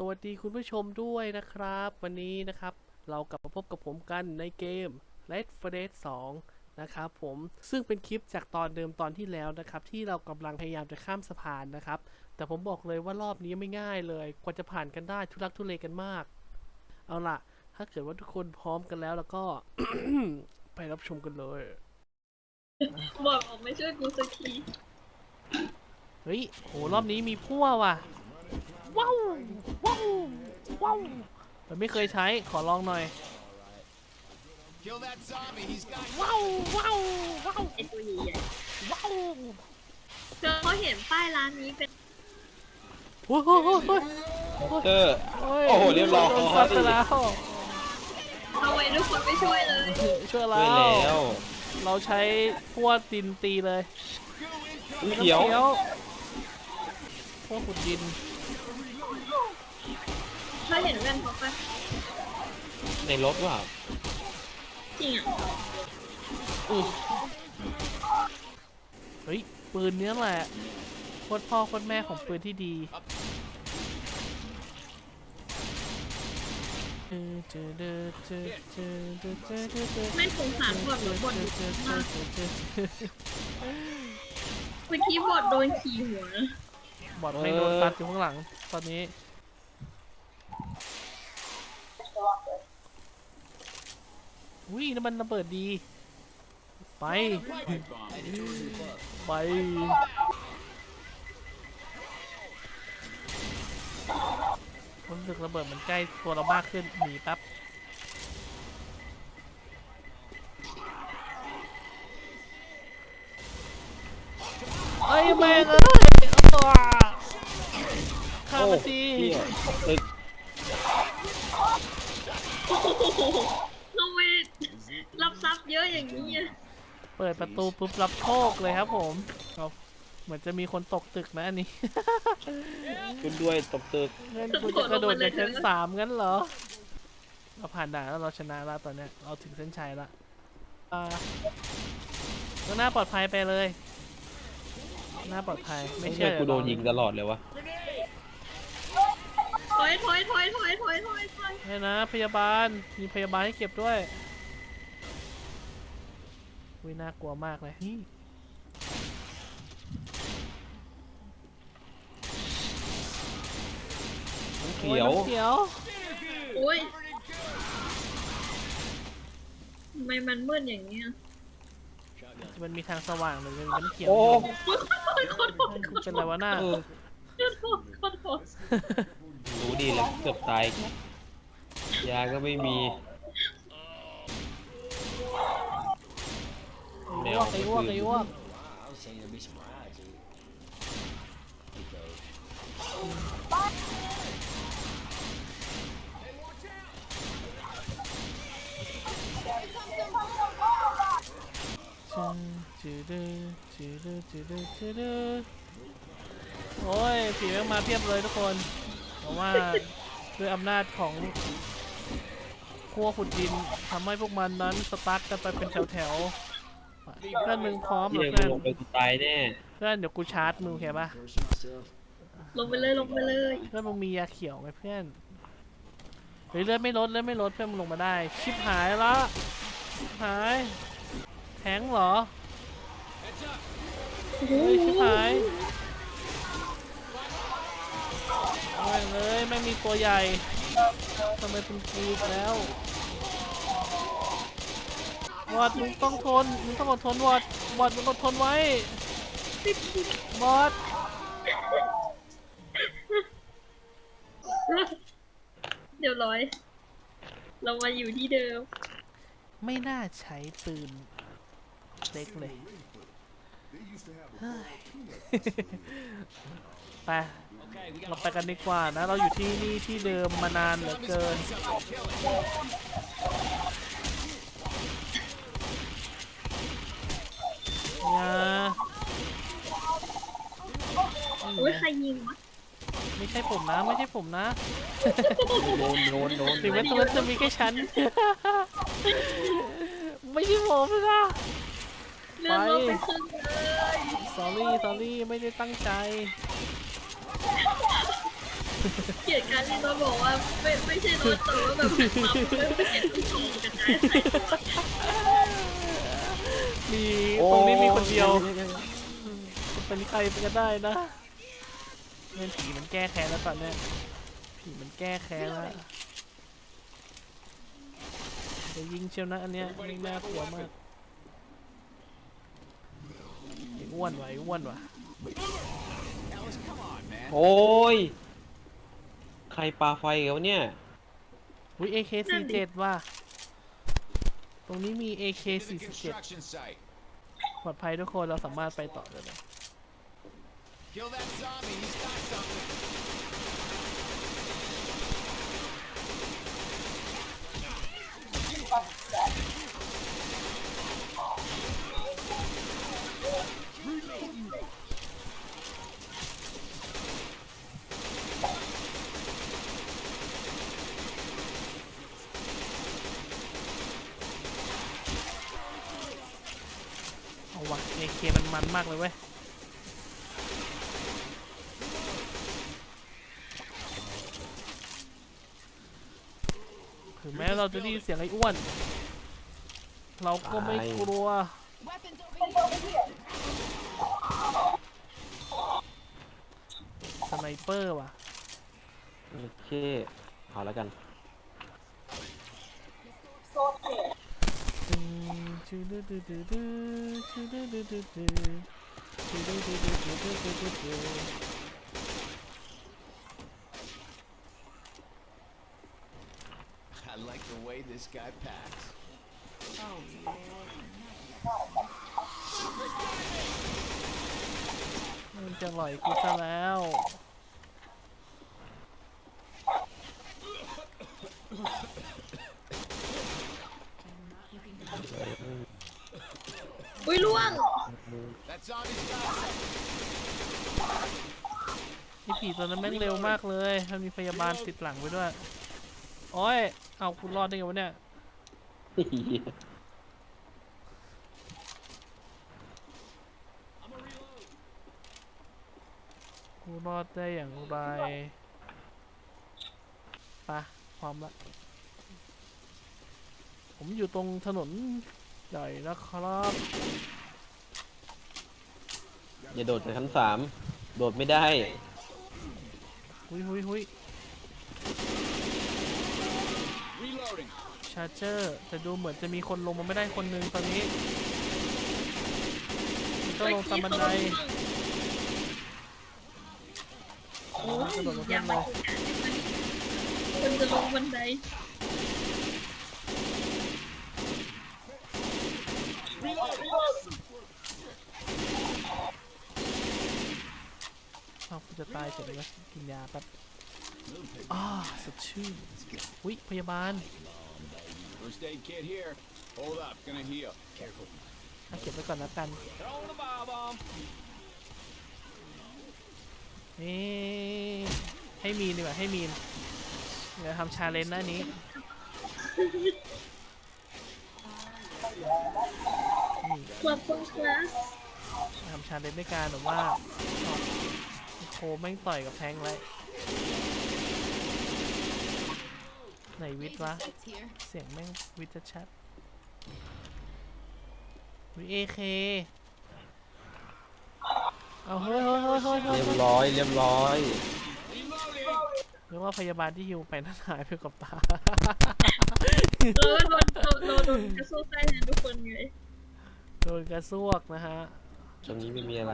สวัสดีคุณผู้ชมด้วยนะครับ วันนี้นะครับเรากลับมาพบกับผมกันในเกม Red f o r e s t 2นะครับผมซึ่งเป็นคลิปจากตอนเดิมตอนที่แล้วนะครับ ที่เรากำลังพยายามจะข้ามสะพานนะครับ แต่ผมบอกเลยว่ารอบนี้ไม่ง่ายเลย กว่าจะผ่านกันได้ทุลักทุเลกันมาก เอาล่ะ ถ้าเกิดว่าทุกคนพร้อมกันแล้วแล้วก็ ไปรับชมกันเลยบอกออกไม่ช่วยกูสักทีเฮ้ยโหรอบนี้มีพั่วว่ะว้าว ว้าวว้าวมันไม่เคยใช้ขอลองหน่อย Kill that zombie. He's got ว้าวว้าวว้าวไอตัวใหญ่ว้าวๆเธอเขาเห็นป้ายร้านนี้เป็นโอ้โหเตอร์โอ้ยโอ้โหเรียบร้อย โดนซัดไปแล้วทำไมทุกคนไม่ช่วยเลย ช่วยด้วยแล้แล้ว วเราใช้พวกดินตีเลยอุ๊ยเขียว พวกขุดดิน เขาเห็นแว่นเขาปะในรถว่าจริงอะอเฮ้ย ปืนเนี้ยแหละโคตรพ่อโคตรแม่ของปืนที่ดีไม่สงสารพบทหรือบทมากเมื่อกี้บดโดนขี่หัวบอดไม่โดนซัดอยู่ข้างหลัง ตอนนี้ อุ้ยน้ำมันระเบิดดี ไป ไป รู้สึกระเบิดมันใกล้ตัวเรามากขึ้น หนีแป๊บเอ้ยแม่งเอ้ยอ้าวฆ่ามันทีตึก โอ้โหทำไมรับทรัพย์ เยอะอย่างนี้อะเปิดประตูปุ๊บรับโชคเลยครับผมเอาเหมือนจะมีคนตกตึกนะอันนี้ขึ้นด้วยตบตึกเพื่อนกูจะกระโดดจากชั้นสามงั้นเหรอ เราผ่านด่านแล้วเราชนะแล้วตอนเนี้ยเราถึงเส้นชัยละอ่าข้างหน้าปลอดภัยไปเลยหน้าปลอดภัยไม่ไม่เชื่ใช่อกูโดนเวยิงตลอดเลยวะถอยถอยถอยถอยถอยถอยถอย เนี่ยนะ พยาบาลมีพยาบาลให้เก็บด้วย วิน่ากลัวมากเลยนี่น้ำโอ้เขียวน้ำเขียวโอ้ยทำไมมันมืดอย่างนี้อะมันมีทางสว่างหรือมันน้ำเขียวโอ้ขอโทษมันเป็นอะไรวะหน้าเออขอโทษขอโทษรู้ดีแล้วเกือบตายยาก็ไม่มี อ้อ้วกไอ้อ้วกไอ้อ้วกจืดจืดจืดจืดจืดโอ้ยผีแม่งมาเพียบเลยทุกคนเพราะว่าด้วยอำนาจของขั้วขุดดินทำให้พวกมันนั้นสตาร์ทกันไปเป็นแถวๆ เพื่อนมึงพร้อมเหรเหี้อยเพื่อนลงไปกูตายแน่เพื่อนเดี๋ยวกูชาร์จมึงโอเคปะลงไปเลยลงไปเลยเพื่อนมึงมียาเขียวไหมเพื่อนเฮ้ยเลือดไม่ลดเลือดไม่ลดเพื่อนมึงลงมาได้ ชิบหายละชิบหายแทงเหรอเฮ้ยชิบหายเอาแม่งเลยไม่งมีตัวใหญ่ทำไมเป็นกูอีกแล้ว วอดมึงต้องทนมึงต้องอดทนวอดวอดมึงอดทนไว้บอสเดี๋ยวร้อย เรามาอยู่ที่เดิม ไม่น่าใช้ปืนเล็กเลยเฮ้ยไปเราไปกันดีกว่านะ เราอยู่ที่นี่ที่เดิมมานานเหลือเกิน อย่าโอ้ยใครยิงวะไม่ใช่ผมนะ ไม่ใช่ผมนะโดนโดนโดนถึงแม้ตรงนั้นจะมีแค่ฉัน ไม่ใช่ผมนะเลื่อนรถไปครึ่งเลย sorry sorry ไม่ได้ตั้งใจ เกลียดการที่เราบอกว่าไม่ไม่ใช่รถแต่ว่าแบบหันมาไม่เห็นลูกโป่งกระจายใส่ตัว มีตรงนี้มีคนเดียวจะเป็นใครไปก็ได้นะเล่นผีมันแก้แค้นแล้วตอนเนี้ยผีมันแก้แค้นแล้วจะยิงเชียวนะอันเนี้ยนี่น่ากลัวมากไอ้อ้วนว่ะไอ้อ้วนว่ะ Ellis, come on, man. โอ้ย ใครปาไฟกันวะเนี่ย อุ้ย AK47 ว่ะ ตรงนี้มี AK 47ปลอดภัยทุกคนเราสามารถไปต่อได้เลย เอา วะ AK มันมันมากเลยเว้ยถึงแม้เราจะได้ยินเสียงไอ้อ้วน เราก็ไม่กลัว สไนเปอร์ว่ะ โอเค เอาแล้วกัน I like the way this guy packs. มันจะหล่อยกูซะแล้ว อุ้ยล่วง ไอผีตัวนั้นแม่งเร็วมากเลย มันมีพยาบาลติดหลังไปด้วย โอ้ย เอาคุณรอดได้ไงวะเนี่ย กูรอดได้อย่างไรปะพร้อมละ ผมอยู่ตรงถนน ใหญ่นะครับ อย่าโดดจากชั้นสามโดดไม่ได้ หุยหุยหุย Reloading. ชาร์เจอร์แต่ดูเหมือนจะมีคนลงมาไม่ได้คนหนึงตอนนี้ต้องลงตามบันไดโอ้ยกระโดดลงอย่าเพื่อนมาเลยคนจะลงบันได เอากู จะตายเสร็จเลยวะกินยาแป๊บอ้าสดชื่นอุ้ยพยาบาล First aid kit here. Hold up. Gonna heal. Careful. เอาเก็บไว้ก่อนแล้วกัน Throw the bomb bomb. นี่ให้มีนดีกว่าให้มีนเดี๋ยวทำชาเลนจ์หน้านี้นี่ขอบคุณครับทำชาเลนจ์ด้วยการแบบว่าเอา โคแม่งต่อยกับแทงค์ไว้ไหนวิทย์วะ เสียงแม่งวิทย์ชัดวิเอเคเอาเฮ้ยเฮ้ยเฮ้ยเฮ้ยเฮ้เรียยบร้อย เรียบร้อยเรียกว่าพยาบาลที่ฮิวไปนั่นหายไปกับตาเราก็โดนเราเราโดนกระโซกใต้แทนทุกคนไงโดนกระซวกนะฮะตรงนี้ไม่มีอะไร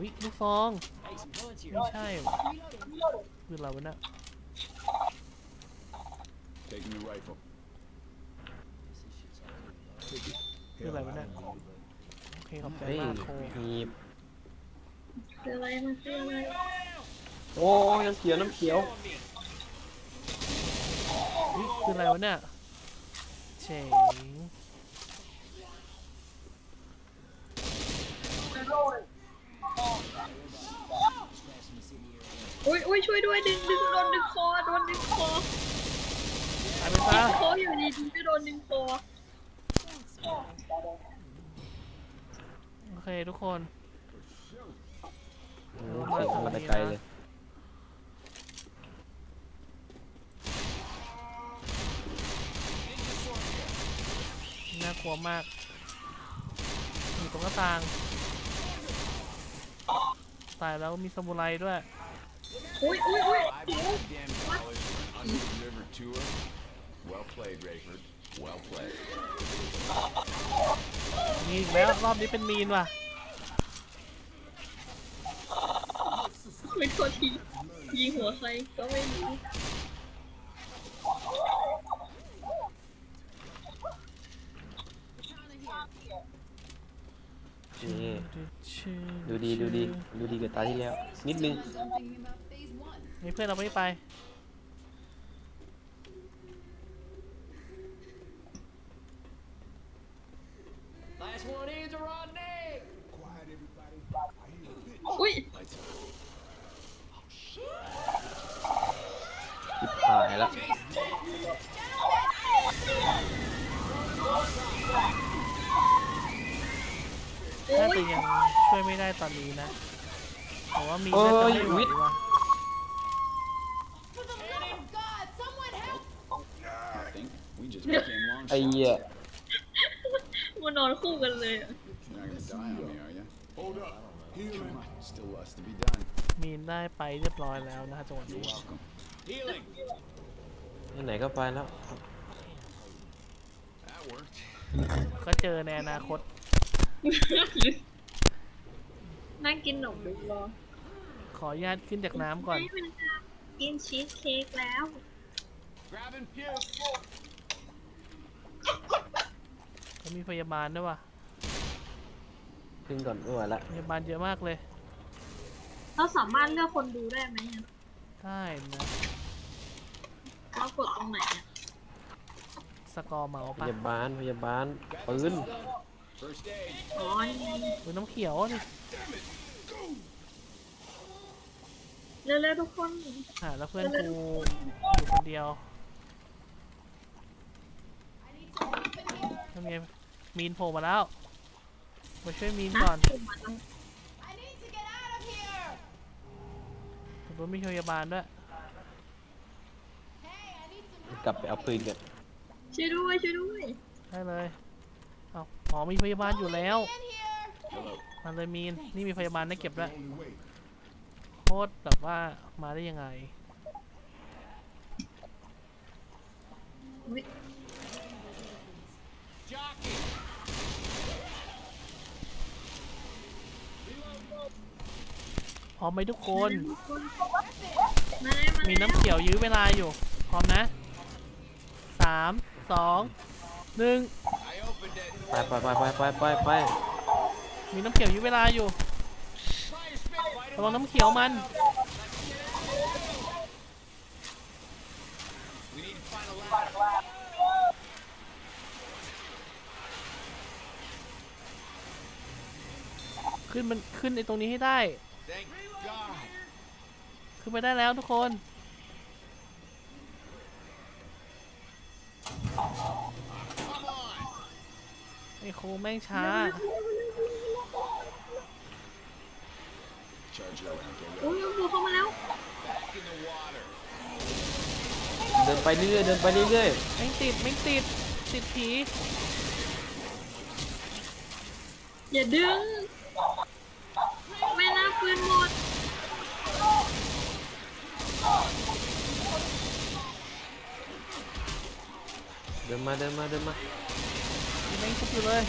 วิลูกซองไม่ใช่วะคือเราวะเนะ Taking the rifle. คืออะไรวะเนี่ยโอเคขอบใจเฮ้ยมากโคมีคืออะไรมันคืออะไรโอ้ยน้ำเขียวน้ำเขียววิคืออะไรวะเนี่ยเจ๋ง อุ้ ยช่วยด้วยดึงดึงโดนดึงคอโดนดึงคอตายไปซะโคอยู่ดีๆก็โดนดึงคอโอเคทุกคนอืมเสียงมาแต่ไกลเลย น่ากลัวมาก อยู่ตรงหน้าต่าง ตายแล้วมีสมุไรด้วย อุ้ยอุ้ยอุ้ย Five goddamn dollars for an undelivered tour. Well played, Rayford. Well played. มีอีกแล้วรอบนี้เป็นมีนว่ะไม่โทษทียิงหัวใครก็ไม่รู้ นี่ ดูดีดูดีดูดีกับตาที่แล้ว นิดนึงมีเพื่อนเราไม่ไปอุ้ย Lights out. ทิบหายแล้ว น่ายจะยังช่วยไม่ได้ตอนนี้นะแต่ว่ามีนน่าจะไม่ไหวว่ะ Nothing. We just became long ไอ้ shots. เหี้ยมานอนคู่กันเลยอะ You're not gonna die on me, are you? Hold up. Come on. Still lots to be done. มีนได้ไปเรียบร้อยแล้วนะฮะจังหวะ You're นี้ welcome. Healing. ไหนๆก็ไปแล้ว That worked. ก็เจอในอนาคต นั่งกินขนมดูรอขออนุญาตขึ้นจากน้ำก่อน ไม่เป็นไรกินชีสเค้กแล้ว Grabbing puke. เขามีพยาบาลด้วยว่ะ ขึ้นก่อนไม่ไหวละพยาบาลเยอะมากเลย เราสามารถเลือกคนดูได้ไหมอะได้นะ เรากดตรงไหนอะสกอร์เมาพปะยาบาลพยาบาลปืน First aid. อ๋อนี่ไงมือน้ำเขียวนี่เร็วๆทุกคน อ่าแล้วเพื่อนกูอยู่คนเดียวทำไงมีนโผล่มาแล้ว มาช่วยมีนนะก่อนผมมาแล้วตรงนู้นมีพยาบาลด้วย กลับไปเอาปืนกันช่วยด้วยช่วยด้วย ได้เลยเอ๋อมีพยาบาลอยู่แล้ว Hello. มาเลยมีนนี่มีพยาบาลได้เก็บด้วยโคตรแบบว่ามาได้ยังไงพร้อมไหมทุกคน มีน้ำเขียวยื้อเวลาอยู่ พร้อมนะสามสองหนึ่ง ไปไปไปไปไปไปไปมีน้ำเขียวยื้อเวลาอยู่ระวังน้ำเขียวมัน ขึ้นมันขึ้นในตรงนี้ให้ได้ ขึ้นไปได้แล้วทุกคน ไอ้โคแม่งช้า Charge around. Get โอ้ยบูเข้ามาแล้ว back in the water. เดินไปเรื่อยๆเดินไปเรื่อยแม่งติดแม่งติดติดผีอย่าดึง ไม่น่าปืนหมด ๆเดินมาเดินมาเดินมา แม่งทุบอยู่เลย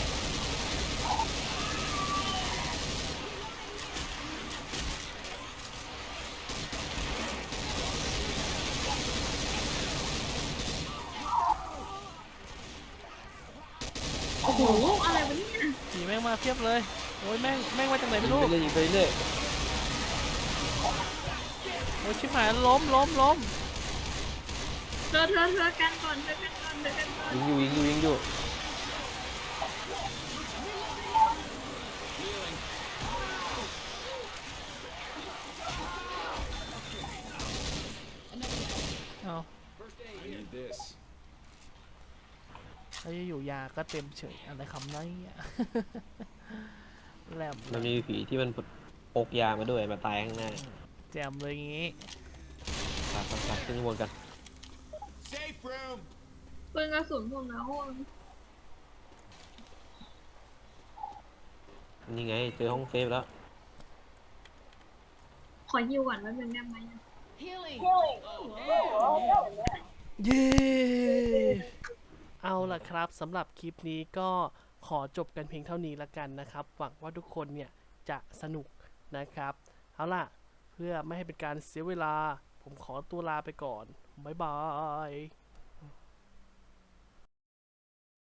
โอ้โหอะไรวะเนี่ยผีแม่งมาเพียบเลยโอ้ยแม่งแม่งมาจากไหนยิไม่งรู้ไปเรื่อยยิงไปเรื่อยโอ้ยชิบหายล้มล้มล้มเธอเธอเธอกันก่อนเธอกันก่อนเธอกันก่อนยิงอยู่ยิงอยู่ยิงอยู่ ยู่ๆยาก็เต็มเฉยอะไรคำนั้นอะแหลมมันมีผีที่มันพกยามาด้วยมาตายข้างหน้าแจมเลยงี้ตัดตัดตัดขึ้นข้างบนกัน Safe room! ปืนกระสุนผมนะห้องนี่ไง เจอห้องเซฟแล้ว ขอฮิวก่อนแป๊บนึงได้ไหม Healing. เย้ เอาล่ะครับสำหรับคลิปนี้ก็ขอจบกันเพียงเท่านี้ละกันนะครับ หวังว่าทุกคนเนี่ยจะสนุกนะครับ เอาล่ะ เพื่อไม่ให้เป็นการเสียเวลา ผมขอตัวลาไปก่อน บ๊ายบาย